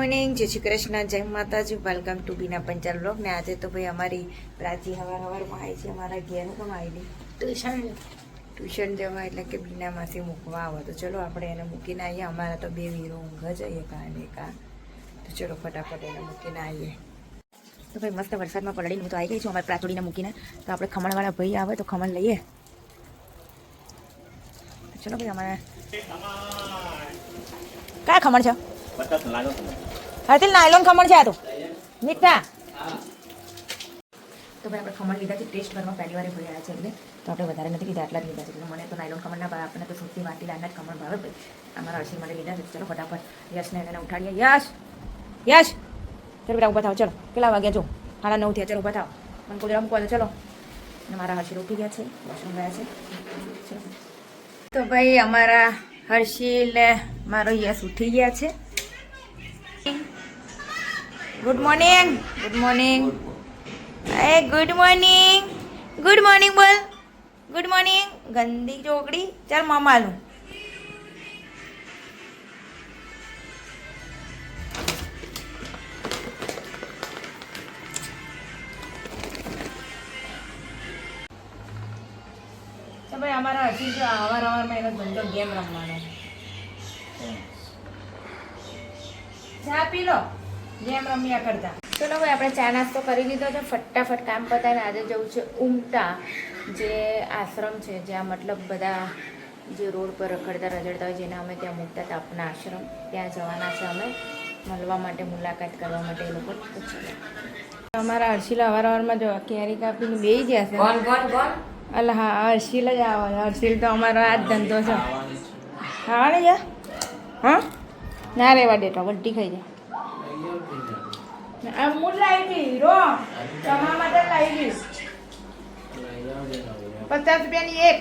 Morning. જય શ્રી કૃષ્ણ જય Mataji. Welcome to Bina Panchal blog ને આજે તો ભાઈ અમારી પ્રાચી હવાર હવારમાં આવી છે અમારા ઘેર કેમ આવી ટ્યુશન. ટ્યુશન જવા એટલે કે બીના માસી મૂકવા આવો. તો ચલો આપણે એને મૂકીને આવીએ અમારા તો બે વીરો ઊંઘ જ એક આ ને એક તો ચલો ફટાફટ એને મૂકીને આવીએ તો ભાઈ મસ્ત વરસાદમાં પલળીને હું તો આવી ગઈ છું અમારે પ્રાચોડીને મૂકીને. તો આપણે ખમણવાળા ભાઈ આવે તો ખમણ લઈએ. ચલો ભાઈ અમારે કયા ખમણ છે? હાથી નાયલોન ખમણ છે આ તો. મીઠા. તો ભાઈ આપણે ખમણ લીધા છે ટેસ્ટ કરવા પહેલી વાર આવ્યા છે એટલે. તો આપણે વધારે નથી લીધા, આટલા જ લીધા છે. એટલે મને તો નાયલોન ખમણ ના ભાવે, આપણને તો સૌથી વાટી લાડના જ ખમણ ભાવે ભાઈ. અમારા અરસી માટે લીધા છે. ચલો ફટાફટ યશને એને ઉઠાડીએ. યશ! યશ! ચલો બેટા ઊભા થાવ ચલો. કેટલા વાગ્યા જો સાડા નવ થયા. ચલો ઊભા થાવ મને કોઈ મૂકવા દો, ચલો. મારા હર્ષિલ ઉઠી ગયા છે. વોશરૂમ ગયા છે. તો ભાઈ અમારા હર્ષિલ મારો યશ ઉઠી ગયા છે. ગુડ મોર્નિંગ ગુડ મોર્નિંગ એ ગુડ મોર્નિંગ ગુડ મોર્નિંગ બોલ. ગુડ મોર્નિંગ ગંદી ચોકડી. ચાલ મમાલું ભાઈ, અમારા હજી જો અવાર અવારમાં એનો ધંધો ગેમ રમવાનો. ચા પી લો. ગેમ રમ્યા કરતા. ચલો ભાઈ આપણે ચા નાસ્તો કરી લીધો છે. ફટાફટ કામ પતાવીને આજે જવું છે ઉમટા જે આશ્રમ છે જ્યાં મતલબ બધા જે રોડ પર રખડતા રજડતા હોય જેને અમે ત્યાં મૂકતા હતા આપણા આશ્રમ. ત્યાં જવાના છે અમે. મળવા માટે મુલાકાત કરવા માટે એ લોકો. તો અમારા હર્ષિલા અવાર અવારમાં જો કેરી કાપીને બે ગયા છે. કોણ કોણ કોણ અલા હા હર્ષિલ જ આવે. હર્ષિલ તો અમારો આ જ ધંધો છે. હા છે. હા? ના રેવા દેતો વડી ખાઈ જાય મૂળ લાવી હતી તમારા માટે લાવી પચાસ રૂપિયાની એક.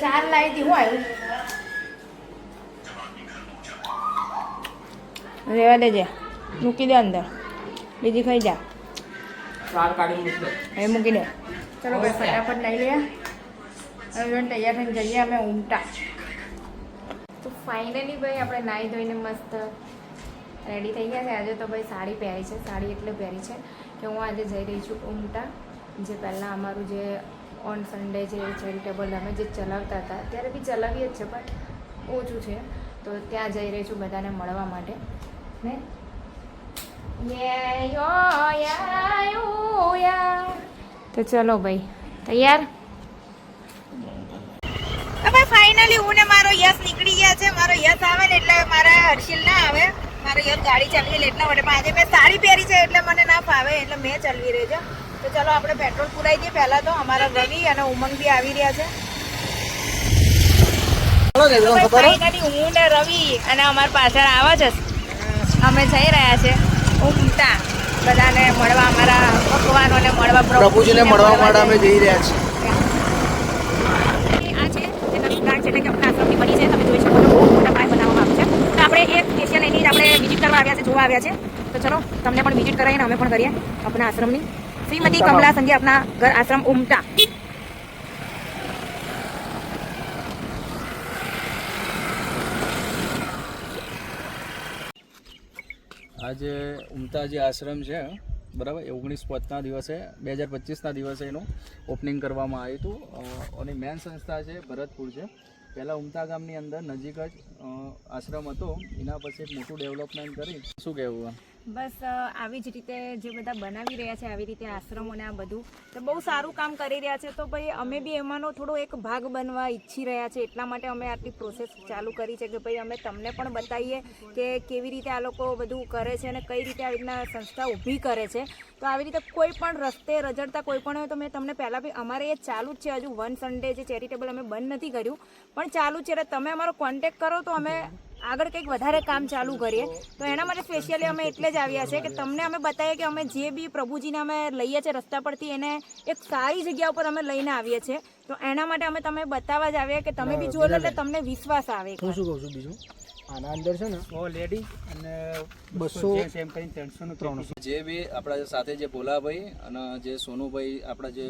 ચાર લાવી દી હોય રેવા દેજે. મૂકી દે અંદર. બીજી ખાઈ જા. ચાર કાઢી મૂકી એ મૂકી દે. ચલો ભાઈ ફટાફટ લઈ લે. હવે જોઈને તૈયાર થઈને જઈએ અમે ઉમટા તો ફાઇનલી ભાઈ આપણે નાહી ધોઈને મસ્ત રેડી થઈ ગયા છે. આજે તો ભાઈ સાડી પહેરી છે. સાડી એટલે પહેરી છે કે હું આજે જઈ રહી છું ઉમટા જે પહેલાં અમારું જે ઓન સન્ડે જે ચેરિટેબલ અમે જે ચલાવતા હતા ત્યારે બી ચલાવીએ જ છે બટ ઓછું છે. તો ત્યાં જઈ રહી છું બધાને મળવા માટે. ને? તો ચલો ભાઈ, તૈયાર? ફાઇનલી હું ને મારો યસ નીકળી ગયા છે. મારો યસ આવે ને એટલે મારા હર્ષિલ ના આવે. મારો યાર ગાડી ચલાવી લે એટલા માટે પણ આજે મેં સાડી પહેરી છે એટલે મને ના ફાવે એટલે મેં ચલવી રહેજો તો ચલો આપણે પેટ્રોલ પુરાઈ દઈએ પહેલાં તો. અમારા રવિ અને ઉમંગ બી આવી રહ્યા છે. હું ને રવિ અને અમારા પાછળ આવા છે અમે જઈ રહ્યા છે ઉમતા બધાને મળવા અમારા ભગવાનોને મળવા પ્રભુજીને મળવા માટે અમે જઈ રહ્યા છીએ. આ છે એટલે કે આપણા આશ્રમની શકો છો બહુ મોટા પાયે બનાવવામાં આવ્યું છે તો આપણે એક સ્પેશિયલ એની જ આપણે વિઝિટ કરવા આવ્યા છે જોવા આવ્યા છે. તો ચલો તમને પણ વિઝિટ કરાવીને અમે પણ કરીએ આપણા આશ્રમની. શ્રીમતી કમલા સંઘે આપણા ઘર આશ્રમ ઉમટા. આજે ઉમતા જે આશ્રમ છે બરાબર? એ ઓગણીસ પાંચના દિવસે બે હજાર પચીસના દિવસે એનું ઓપનિંગ કરવામાં આવ્યું હતું. અને મેન સંસ્થા છે ભરતપુર છે. પહેલાં ઉમતા ગામની અંદર નજીક જ આશ્રમ હતો. એના પછી એક મોટું ડેવલપમેન્ટ કરી. શું કહેવું બસ આવી જ રીતે જે બધા બનાવી રહ્યા છે, આવી રીતે આશ્રમોને આ બધું. તો બહુ સારું કામ કરી રહ્યા છે. તો ભાઈ, અમે બી એમાંનો થોડો એક ભાગ બનવા ઈચ્છી રહ્યા છે. એટલા માટે અમે આટલી પ્રોસેસ ચાલુ કરી છે કે ભાઈ, અમે તમને પણ બતાવીએ કે કેવી રીતે આ લોકો બધું કરે છે અને કઈ રીતે આવી રીતના સંસ્થા ઊભી કરે છે. તો આવી રીતે કોઈ પણ રસ્તે રજડતા કોઈ પણ હોય તો મેં તમને પહેલાં બી, અમારે એ ચાલુ જ છે. હજુ વન સન્ડે જે ચેરિટેબલ અમે બંધ નથી કર્યું. પણ ચાલુ છે. એટલે તમે અમારો કોન્ટેક કરો તો અમે આગળ કંઈક વધારે કામ ચાલુ કરીએ તો એના માટે સ્પેશિયલી અમે એટલે જ આવ્યા છે કે તમને અમે બતાવીએ કે અમે જે બી પ્રભુજીને અમે લઈએ છીએ રસ્તા પરથી એને એક સારી જગ્યા ઉપર અમે લઈને આવીએ છીએ. તો એના માટે અમે તમે બતાવવા જ આવ્યા કે તમે બી જોઈ લો એટલે તમને વિશ્વાસ આવે હું શું કહું છું બીજું? આના અંદર છે ને સો લેડી અને બસો એમ કરીને ત્રણસો ને ત્રણસો જે બી આપણા સાથે જે ભોલાભાઈ અને જે સોનુભાઈ આપણા જે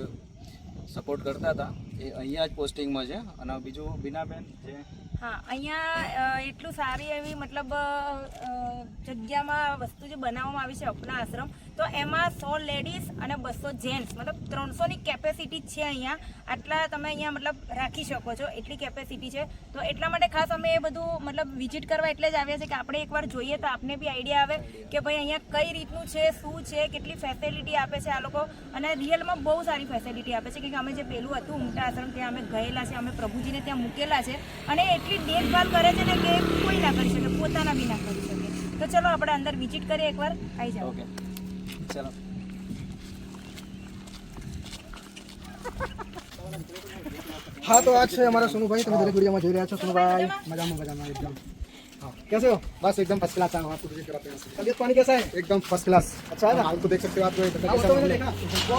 સપોર્ટ કરતા હતા એ અહીંયા જ પોસ્ટિંગમાં છે. અને બીજું બીનાબેન જે હા અહીંયા એટલું સારી એવી મતલબ જગ્યામાં વસ્તુ જે બનાવવામાં આવી છે અપના આશ્રમ તો એમાં સો લેડીઝ અને બસો જેન્ટ્સ મતલબ ત્રણસોની કેપેસિટી છે અહીંયા. આટલા તમે અહીંયા મતલબ રાખી શકો છો, એટલી કેપેસિટી છે. તો એટલા માટે ખાસ અમે એ બધું મતલબ વિઝિટ કરવા એટલે જ આવ્યા છે કે આપણે એકવાર જોઈએ તો આપને બી આઈડિયા આવે કે ભાઈ અહીંયા કઈ રીતનું છે, શું છે, કેટલી ફેસિલિટી આપે છે આ લોકો. અને રિયલમાં બહુ સારી ફેસિલિટી આપે છે કે અમે જે પેલું હતું ઉમટા આશ્રમ ત્યાં અમે ગયેલા છે અમે પ્રભુજીને ત્યાં મૂકેલા છે. અને એટલી દેખભાલ કરે છે ને કે કોઈ ના કરી શકે, પોતાના બી ના કરી શકે. તો ચલો આપણે અંદર વિઝિટ કરીએ એકવાર આવી જાઓ. चलो। हाँ तो आज से हमारा सुनू भाई तुम्हें दरेक वीडियो में जोई रहा है सोनू भाई। मज़ा में मज़ा में एकदम। हाँ कैसे हो? बस एकदम फ़र्स्ट क्लास आया आपको विज़िट कराते हैं। तबीयत पानी कैसा है? एकदम फ़र्स्ट क्लास अच्छा है ना? हाल तो देख सकते हो आप जो हाँ, तो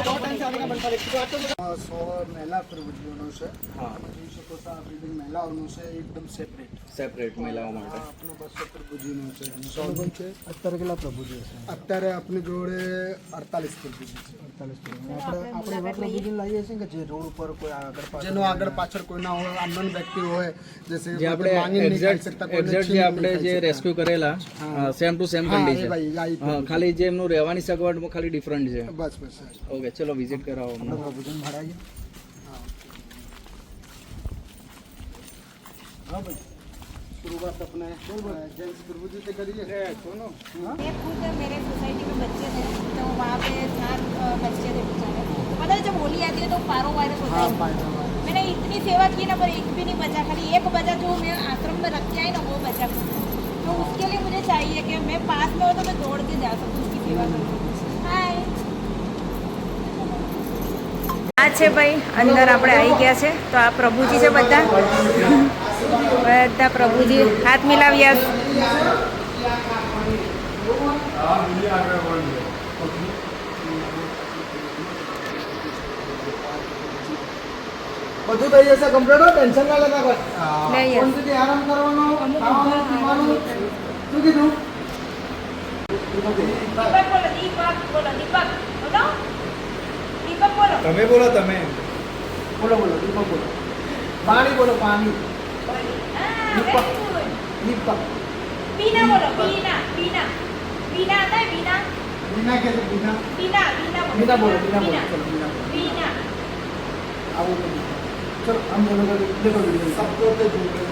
बहुत टाइम से आने का मन था लेकिन तो तो हाँ, सौ मेला फिर वीडियो से। हाँ। શકો બિલ્ડિંગ મહિલાઓનું છે એકદમ સેપરેટ સેપરેટ મહિલાઓ માટે. આપણો બસો પ્રભુજીનો છે. સોનગમ છે. અત્યારે કેટલા પ્રભુજી છે અત્યારે આપણી જોડે અડતાલીસ પ્રભુજી છે. અડતાલીસ આપણે આપણે એવા પ્રભુજી લાવીએ છીએ કે જે રોડ ઉપર કોઈ આગળ પાછળ જેનો આગળ પાછળ કોઈ ના હોય અનનોન વ્યક્તિ હોય જે આપણે એક્ઝેક્ટ જે આપણે જે રેસ્ક્યુ કરેલા સેમ ટુ સેમ કન્ડિશન ખાલી જે એમનું રહેવાની સગવડમાં ખાલી ડિફરન્ટ છે. બસ બસ ઓકે ચલો વિઝિટ કરાવો. પ્રભુજી हाँ भाई शुरुआत अपने जेंट्स प्रभुजी से करिए सुनो हाँ मैं खुद मेरे सोसाइटी में बच्चे थे तो वहाँ पे चार अ, बच्चे थे बेचारे पता है जब होली आती है तो पारो वायरस होता हाँ है पायदान मैंने इतनी सेवा की ना पर एक भी नहीं बचा खाली एक बचा जो मैं आश्रम में रख के आई ना वो बचा तो उसके लिए मुझे चाहिए कि मैं पास में हो तो मैं दौड़ के जा सकूँ उसकी सेवा कर सकूँ हाय આ છે ભાઈ અંદર આપણે આવી ગયા છે તો આ પ્રભુજી છે બધા બધા પ્રભુજી હાથ મિલાવ્યા બધું થઈ જશે કમ્પ્લીટ હો ટેન્શન ના લેતા કોઈ. લઈ ફોન સુધી આરામ કરવાનો? ખાવાનું પીવાનું શું કીધું? દીપક બોલો દીપક બોલો દીપક. બોલો. દીપક બોલો. તમે બોલો તમે. બોલો બોલો દીપક બોલો. પાણી બોલો પાણી. Ah, દીપક દીપક બીના બોલો બીના બીના બીના હતા બીના બીના કે બીના બીના બીના બોલો બીના બોલો બીના બોલો બીના આવો ચલો આમ બોલો બોલો દેખો વિડિયો સબકો તે જોડે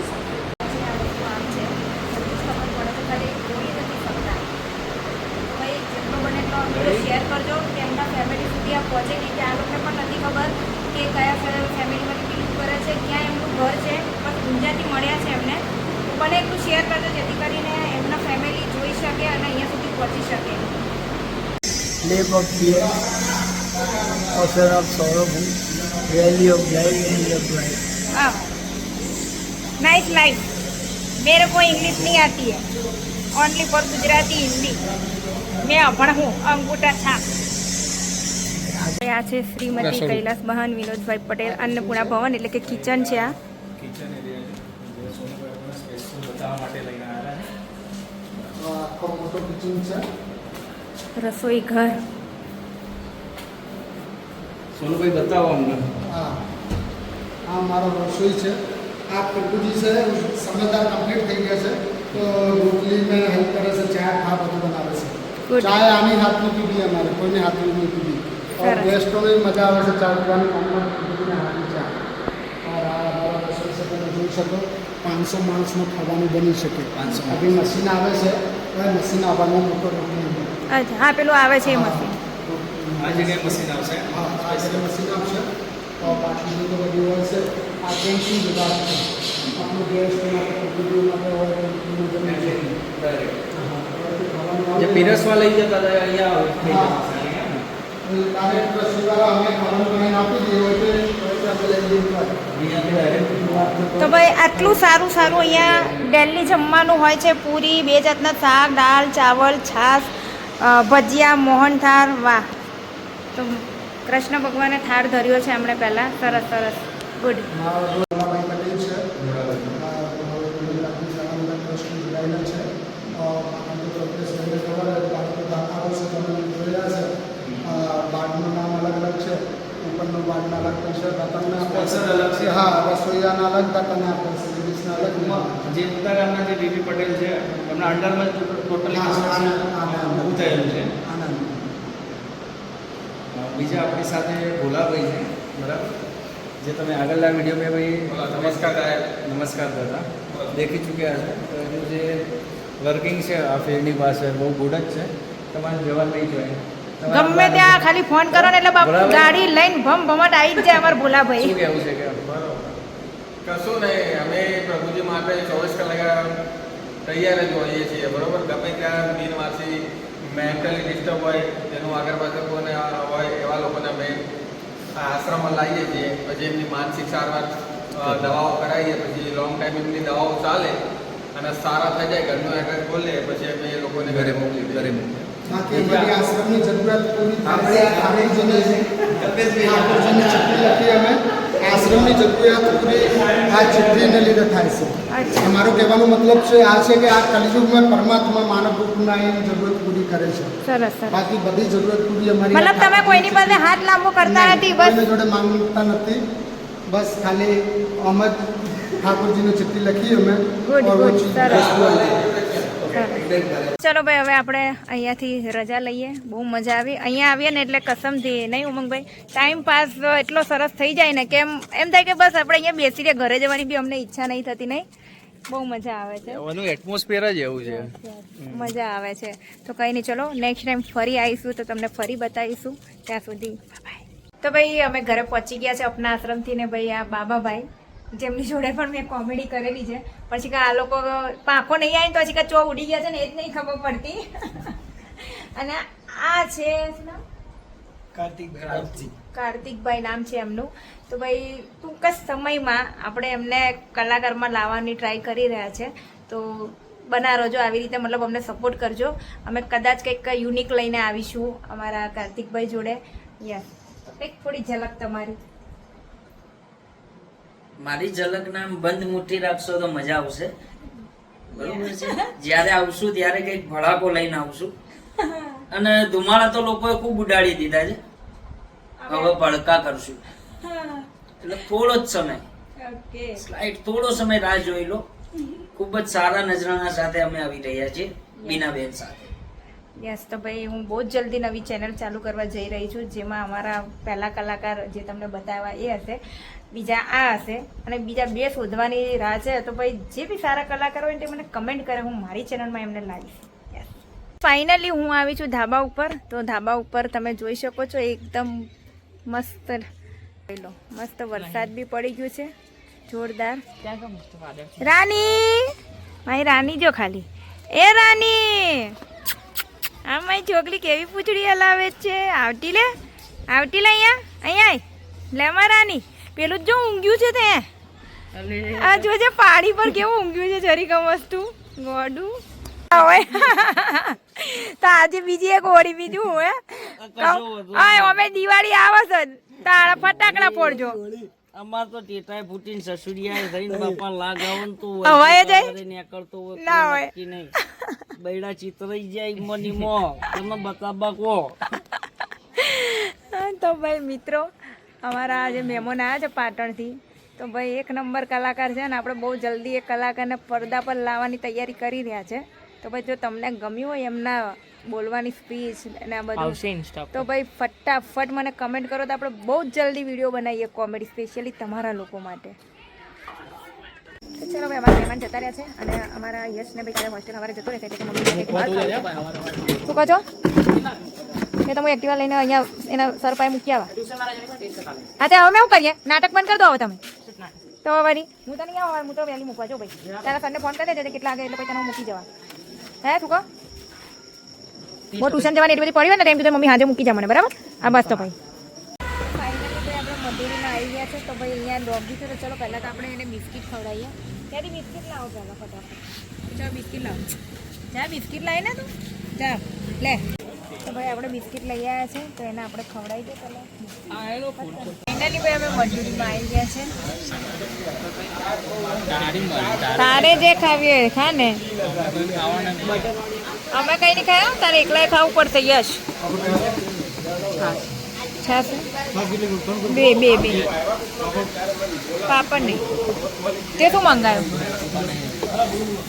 શેર કરજો કે ફેમિલી સુધી આ પહોંચે કે ત્યાં લોકોને પણ નથી ખબર કે કયા ફેમિલીમાં કેટલું કરે છે ક્યાં એમનું ઘર છે ઊંઝાથી મળ્યા છે એમને તો બને એટલું શેર કરજો જેથી કરીને એમના ફેમિલી જોઈ શકે અને અહીંયા સુધી પહોંચી શકે name of fear, author of sorrow, value of life and of life. हाँ नाइस लाइफ मेरे को इंग्लिश नहीं आती है ओनली फॉर गुजराती हिंदी मैं अभण हूँ अंगूठा छाप આ છે શ્રીમતી કૈલાસ બહાન વિનોદભાઈ પટેલ અન્નપૂર્ણા ભવન એટલે કે કિચન છે આ બનાવવા માટે લઈને આવ્યા છે રસોઈ ઘર. સોનુભાઈ બતાવો અમને હા. આ મારો રસોઈ છે. આ પ્રકૃતિ છે સમજદાર કમ્પ્લીટ થઈ ગયા છે. તો રોટલી મેં હેલ્પ કરે છે ચા ખા બધું બનાવે છે. ચા આની હાથની પીધી અમારે કોઈની હાથની નહીં પીધી. ઓર ગેસ્ટોને મજા આવે છે ચા પીવાની હાથની ચા. આ મારો રસોઈ છે તમે જોઈ શકો. પાંચસો માણસનું ખાવાનું બની શકે. 500 અભી મશીન આવે છે હવે મશીન આવવાનું મોટો અચ્છા હા પેલું આવે છે એ મશીન. આ જગ્યાએ મશીન આવશે? હા આ જગ્યાએ મશીન આવશે. તો બાકીનું તો બધું હોય છે. આ કેન્ટીન વિભાગ છે? આપણું ગેસ્ટ માટે હોય જે. પીરસવા લઈ જતા હતા અહીંયા આવે ડાયરેક્ટ રસીવાળા અમે ખાવાનું બનાવીને આપી દઈએ હોય તો ભાઈ આટલું સારું સારું અહીંયા ડેલી જમવાનું હોય છે. પૂરી બે જાતના શાક દાળ ચાવલ છાશ ભજીયા મોહનથાળ વાહ. તો કૃષ્ણ ભગવાને થાળ ધર્યો છે હમણે પહેલાં. સરસ સરસ. ગુડ મારો ડોલાભાઈ પટેલ બાગનું નામ અલગ છે પૈસા હા રસોઈયાના અલગ આપે છે અલગ જે ઉત્તર જે બીબી પટેલ છે એમના અંડરમાં ટોટલી. ઊભું થયેલું છે બીજા આપણી સાથે ભોલાભાઈ છે બરાબર જે તમે આગળના વિડીયોમાં ભાઈ નમસ્કાર નમસ્કાર દાદા દેખી ચૂક્યા છે તો એનું જે વર્કિંગ છે આ ફિલ્ડની પાસે બહુ ગુડ જ છે તમારે જવા નહીં જોઈએ ગમે ત્યાં ખાલી ફોન કરો ને એટલે બાપુ ગાડી લઈને ભમ ભમટ આવી જ જાય અમારા ભોલાભાઈ. શું કહેવું છે કે? કશું નહીં અમે પ્રભુજી માટે ચોવીસ કલાક તૈયાર જ હોઈએ છીએ બરોબર? ગમે ત્યાં બિનવાસી મેન્ટલી ડિસ્ટર્બ હોય જેનું આગળ પાછળ કોને હોય એવા લોકોને અમે આ આશ્રમમાં લાવીએ છીએ. પછી એમની માનસિક સારવાર દવાઓ કરાવીએ પછી લોંગ ટાઈમ એમની દવાઓ ચાલે અને સારા થઈ જાય ઘરનું એડ્રેસ ખોલીએ પછી અમે એ લોકોને ઘરે મોકલી ઘરે મૂકીએ બાકી અમારી આશ્રમની જરૂરિયાત પૂરી આપણે આપણે જેને લખી અમે આશ્રમની જરૂરિયાત પૂરી આ ચિઠ્ઠીને લીધે થાય છે. મારો કહેવાનો મતલબ છે આ છે કે આ કલયુગમાં પરમાત્મા માનવ રૂપના જરૂરત પૂરી કરે છે. બાકી બધી જરૂરત પૂરી અમારી મતલબ તમે કોઈની પાસે હાથ લાંબો કરતા નથી બસ જોડે માંગતા નથી. બસ ખાલી અમદ ઠાકોરજીની ચિઠ્ઠી લખી અમે ચલો ભાઈ હવે આપણે અહીંયાથી રજા લઈએ. બહુ મજા આવી. અહીંયા આવીએ ને એટલે કસમથી નહીં ઉમંગભાઈ? ટાઈમ પાસ એટલો સરસ થઈ જાય ને કેમ? એમ થાય કે બસ આપણે અહીંયા બેસી રહ્યા ઘરે જવાની બી અમને ઈચ્છા નહીં થતી નહીં? બહુ મજા આવે છે. એનું એટમોસ્ફિયર જ એવું છે. મજા આવે છે. તો કંઈ નહીં ચલો નેક્સ્ટ ટાઈમ ફરી આવીશું તો તમને ફરી બતાવીશું. ત્યાં સુધી તો ભાઈ અમે ઘરે પહોંચી ગયા છે અપના આશ્રમથી ને ભાઈ આ બાબાભાઈ જેમની જોડે પણ મેં કોમેડી કરેલી છે. પછી કે આ લોકો પાંખો નહીં આવીને તો પછી કે ચો ઉડી ગયા છે ને એ જ નહીં ખબર પડતી. અને આ છે નામ? કાર્તિકભાઈ નામ છે એમનું. તો ભાઈ ટૂંક જ સમયમાં આપણે એમને કલાકારમાં લાવવાની ટ્રાય કરી રહ્યા છે. તો બના રહેજો આવી રીતે મતલબ અમને સપોર્ટ કરજો. અમે કદાચ કંઈક યુનિક લઈને આવીશું અમારા કાર્તિકભાઈ જોડે. યસ કંઈક થોડી ઝલક તમારી. મારી ઝલકના બંધ મુઠ્ઠી રાખશો તો મજા આવશે. બરોબર છે? જ્યારે આવશું ત્યારે કંઈક ભડાકો લઈને આવશું. અને ધુમાડા તો લોકોએ ખૂબ ઉડાડી દીધા છે. હવે ભડકા કરશું. એટલે થોડો જ સમય. સ્લાઇડ થોડો સમય રાહ જોઈ લો. ખૂબ જ સારા નજરાણા સાથે અમે આવી રહ્યા છીએ બીનાબેન સાથે. યસ તો ભાઈ હું બહુ જ જલ્દી નવી ચેનલ ચાલુ કરવા જઈ રહી છું જેમાં અમારા પહેલા કલાકાર જે તમને બતાવ્યા એ હશે. બીજા આ હશે અને બીજા બે શોધવાની રાહ છે તો ભાઈ જે બી સારા કલાકાર હોય તે મને કમેન્ટ કરે હું મારી ચેનલમાં એમને લાવીશ. ફાઇનલી હું આવી છું ધાબા ઉપર તો ધાબા ઉપર તમે જોઈ શકો છો એકદમ મસ્ત લો મસ્ત વરસાદ બી પડી ગયું છે જોરદાર. રાની! મારી રાની જો ખાલી. એ રાની! આ મારી છોકરી કેવી પૂછડી હલાવે છે? આવતી લે આવતી લે અહીંયા અહીંયા લેવા લે રાની. પેલું જ જો ઊંઘ્યું છે તે. આ જોજે પાણી પર કેવું ઊંઘ્યું છે જરી કમ વસ્તુ. ગોડું. તો આજે બીજી એક હોળી બીજું હે? હા અમે દિવાળી આવશે તારા ફટાકડા ફોડજો. અમાર તો ટેટાય ફૂટીન સસુડિયા થઈને બાપા લાગાવો ને તો હવાએ જાય? નીકળતો હોય ના હોય. કે નહીં. બૈડા ચિતરાઈ જાય મની મો તમે બતાબા કો. તો ભાઈ મિત્રો અમારા જે મહેમાન આવ્યા છે પાટણથી. તો ભાઈ એક નંબર કલાકાર છે ને આપણે બહુ જલ્દી એ કલાકારને પડદા પર લાવવાની તૈયારી કરી રહ્યા છે. તો ભાઈ જો તમને ગમ્યું હોય એમના બોલવાની સ્પીચ અને આ બધું તો ભાઈ ફટાફટ મને કમેન્ટ કરો તો આપણે બહુ જ જલ્દી વીડિયો બનાવીએ કોમેડી સ્પેશિયલી તમારા લોકો માટે. તો ચલો ભાઈ અમારા મહેમાન જતા રહ્યા છે અને અમારા યશને ભાઈ કાલે હોસ્ટેલ અમારે જતો રહેશે એટલે કે મમ્મી. શું કહો છો? એ તો હું એક્ટિવા લઈને અહીંયા એના સર પાસે મૂકી આવા. હા તે હવે મેં શું કરીએ? નાટક બંધ કરી દો હવે તમે. તો વળી હું તો નહીં આવું હું તો વહેલી મૂકવા જો ભાઈ તારા સરને ફોન કરી દેજે કેટલા વાગે એટલે પછી તને હું મૂકી જવા. હે તું કહો? હું ટ્યુશન જવાની એટલી બધી પડી હોય ને ટાઈમ તો મમ્મી હાજર મૂકી જા મને બરાબર? આ બસ તો ભાઈ મધુરીમાં આવી ગયા છે તો ભાઈ અહીંયા ડોગી છે તો ચલો પહેલાં તો આપણે એને બિસ્કિટ ખવડાવીએ. ત્યારે બિસ્કિટ લાવો પહેલાં ફટાફટ. ચાલો બિસ્કિટ લાવો. જા બિસ્કિટ લાવી ને તું. જા લે. તો ભાઈ આપણે બિસ્કિટ લઈ આવ્યા છે તો એને આપણે ખવડાવી દે પહેલાં. ફાઇનલી ભાઈ અમે મજૂરીમાં આવી ગયા છે. તારે જે ખાવી હોય ખા ને. અમે કઈ નહીં. ખાયા તારે એકલાય ખાવું પડશે યશ. હા છાસ બે બે બે. પાપડ નહીં. તે શું મંગાવ્યું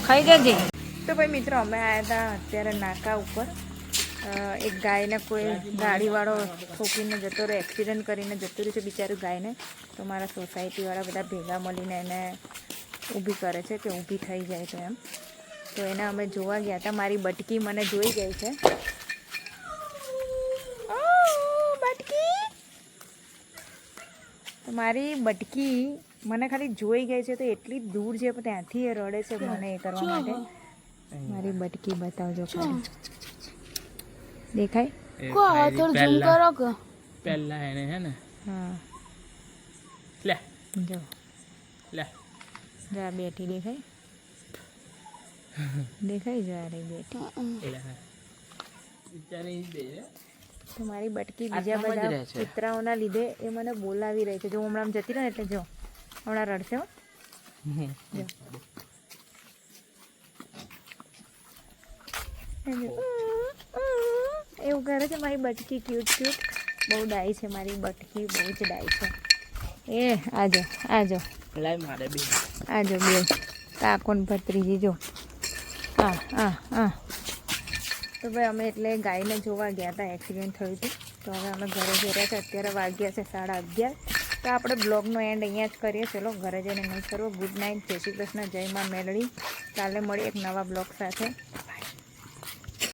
ખાઈ જજે. તો ભાઈ મિત્રો અમે આવ્યા હતા અત્યારે નાકા ઉપર. એક ગાયને કોઈ ગાડીવાળો ઠોકીને જતો રહ્યો એક્સિડન્ટ કરીને જતું રહ્યું છે બિચારું ગાયને તો મારા સોસાયટીવાળા બધા ભેગા મળીને એને ઊભી કરે છે કે ઊભી થઈ જાય તો એમ. તો એને અમે જોવા ગયા હતા. મારી બટકી મને જોઈ ગઈ છે. તો મારી બટકી મને ખાલી જોઈ ગઈ છે તો એટલી દૂર છે ત્યાંથી એ રડે છે મને એ કરવા માટે. મારી બટકી બતાવજો. ખાલી દેખાય? પહેલા એને હે ને? હા. લે. જો. લે. જા બેઠી દેખાય. દેખાય જા રે બેઠી. લે બિચારી બે તો મારી બટકી બીજા બધા કૂતરાઓના લીધે એ મને બોલાવી રહી છે. જો હું હમણાં જતી રહે ને એટલે જો. હમણાં રડશે હો. જો. એવું કરે છે મારી બટકી ક્યુટ ક્યુટ બહુ ડાય છે મારી બટકી બહુ જ ડાય છે. એ આજો આજો. લાય મારે બે. આજો બે. કાકોન ભત્રીજી જો. હા હા હા તો ભાઈ અમે એટલે ગાયને જોવા ગયા હતા એક્સિડન્ટ થયું હતું. તો હવે અમે ઘરે જઈ રહ્યા છે અત્યારે વાગ્યા છે સાડા અગિયાર. તો આપણે બ્લોગનો એન્ડ અહીંયા જ કરીએ. ચલો ઘરે જઈને નહીં કરવો ગુડ નાઇટ જય શ્રી કૃષ્ણ. જય માં મેળવી કાલે મળી એક નવા બ્લોગ સાથે.